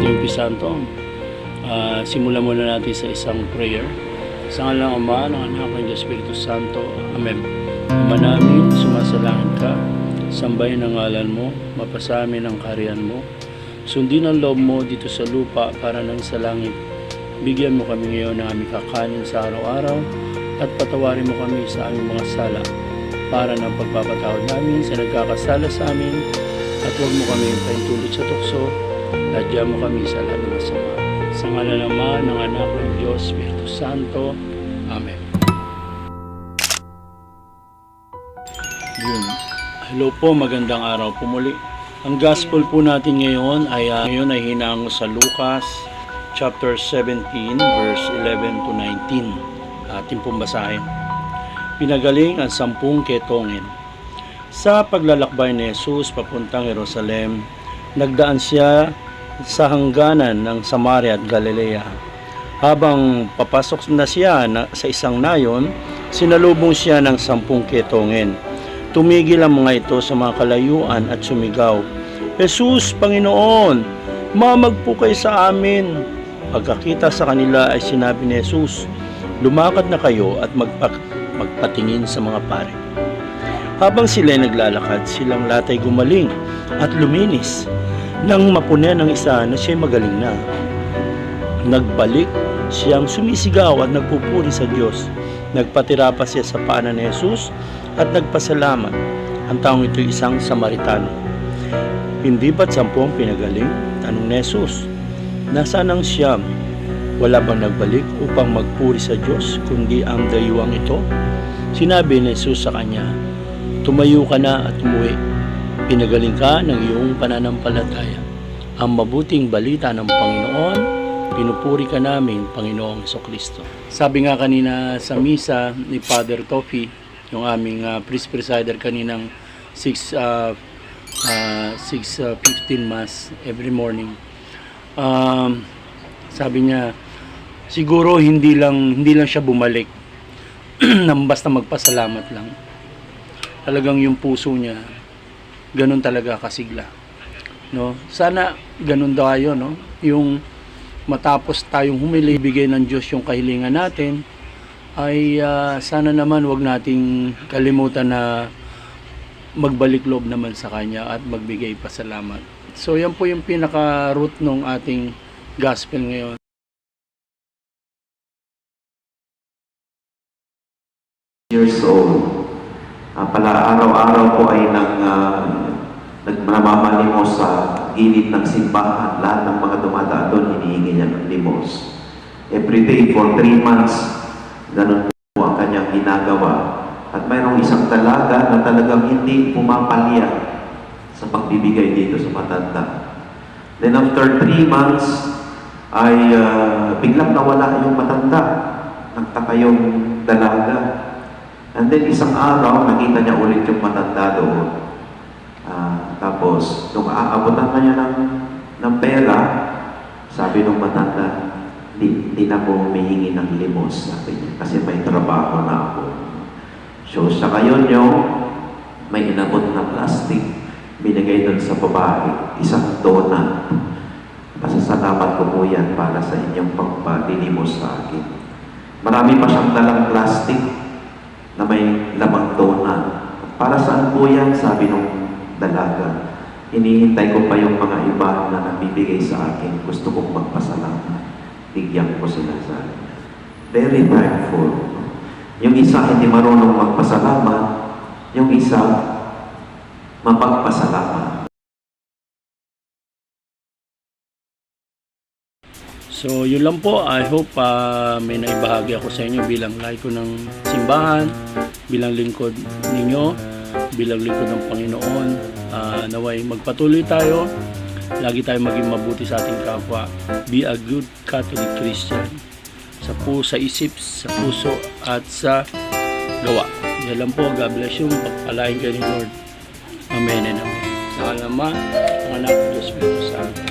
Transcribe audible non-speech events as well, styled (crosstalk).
natin umpisahan to, ah, simulan muna natin sa isang prayer. Sa ngalan ng Ama, ng Anak, ng Espiritu Santo. Amen. Ama namin, sumasalangit ka. Sambahin ang ngalan mo, mapasamin ang kariyan mo. Sundin ang loob mo dito sa lupa para nang sa langit. Bigyan mo kami ngayon ng aming kakanin sa araw-araw at patawarin mo kami sa aming mga sala para ng pagpapatawad namin sa nagkakasala sa amin at huwag mo kami paintulot sa tukso diyan mo kami sa lahat ng masama. Sa ngala naman ng anak ng Diyos, Espiritu Santo. Amen. Yun. Hello po, magandang araw po muli. Ang gospel po natin ngayon ay ah, ngayon ay hinango sa Lucas chapter 17 verse 11 to 19. Ating pong basahin. Pinagaling ang sampung ketongin. Sa paglalakbay ni Jesus papuntang Jerusalem, nagdaan siya sa hangganan ng Samaria at Galilea. Habang papasok na siya na, sa isang nayon, sinalubong siya ng sampung ketongin. Tumigil ang mga ito sa mga kalayuan at sumigaw, Jesus, Panginoon, mamag kayo sa amin. Pagkakita sa kanila ay sinabi ni Jesus, lumakad na kayo at magpa- magpatingin sa mga pare. Habang sila naglalakad, silang latay gumaling at luminis. Nang mapunan ng isa na siya'y magaling na. Nagbalik siyang sumisigaw at nagpupuri sa Diyos. Nagpatira pa siya sa paanan ni Jesus at nagpasalamat. Ang taong ito isang Samaritano. Hindi ba't sampu ang pinagaling? Tanong ni Jesus. Nasaan ang siyam? Wala bang nagbalik upang magpuri sa Diyos kundi ang dayuang ito? Sinabi ni Jesus sa kanya, Tumayo ka na at umuwi. Pinagaling ka ng iyong pananampalataya. Ang mabuting balita ng Panginoon, pinupuri ka namin, Panginoong Kristo. Sabi nga kanina sa misa ni Father Toffee, yung aming uh, priest presider kaninang 6 uh, uh, 6:15 mass every morning. Um, sabi niya siguro hindi lang hindi lang siya bumalik (clears throat) nang basta magpasalamat lang. Talagang yung puso niya ganun talaga kasigla. No? Sana ganun tayo, no? Yung matapos tayong humili, bigay ng Diyos yung kahilingan natin, ay ah, sana naman wag nating kalimutan na magbalik loob naman sa Kanya at magbigay pasalamat. So yan po yung pinaka-root ng ating gospel ngayon. years old. Ah, pala araw-araw po ay nag, uh, nagmamalimos sa gilid ng simbahan. Lahat ng mga dumadaan doon, hinihingi niya ng limos. Every day for three months, ganun po ang kanyang ginagawa. At mayroong isang dalaga na talagang hindi pumapalya sa pagbibigay dito sa matanda. Then after three months, ay ah, biglang nawala yung matanda. Nagtaka yung dalaga. And then isang araw, nakita niya ulit yung matanda doon. Ah, tapos, nung aabutan na niya ng, ng pera, sabi nung matanda, di, di na ko humihingi ng limos, sabi niya, kasi may trabaho na ako. So, sa kayon niyo, may inabot na plastic, binigay doon sa babae, isang donut. Pasasalamat ko po yan para sa inyong pagpalilimos sa akin. Marami pa siyang dalang plastic, na may lamang donut. Para saan po yan? Sabi nung dalaga. Hinihintay ko pa yung mga iba na nabibigay sa akin. Gusto kong magpasalamat. Bigyan ko sila sa akin. Very thankful. Yung isa hindi marunong magpasalamat. Yung isa mapagpasalamat. So yun lang po. I hope ah, may naibahagi ako sa inyo bilang laiko ng simbahan, bilang lingkod ninyo, bilang lingkod ng Panginoon. Ah, naway magpatuloy tayo. Lagi tayo maging mabuti sa ating kapwa. Be a good Catholic Christian. Sa puso, sa isip, sa puso, at sa gawa. Yan lang po. God bless you. Pagpalain kayo ni Lord. Amen and Amen. Sa Ama, ang Anak, Diyos, Santo.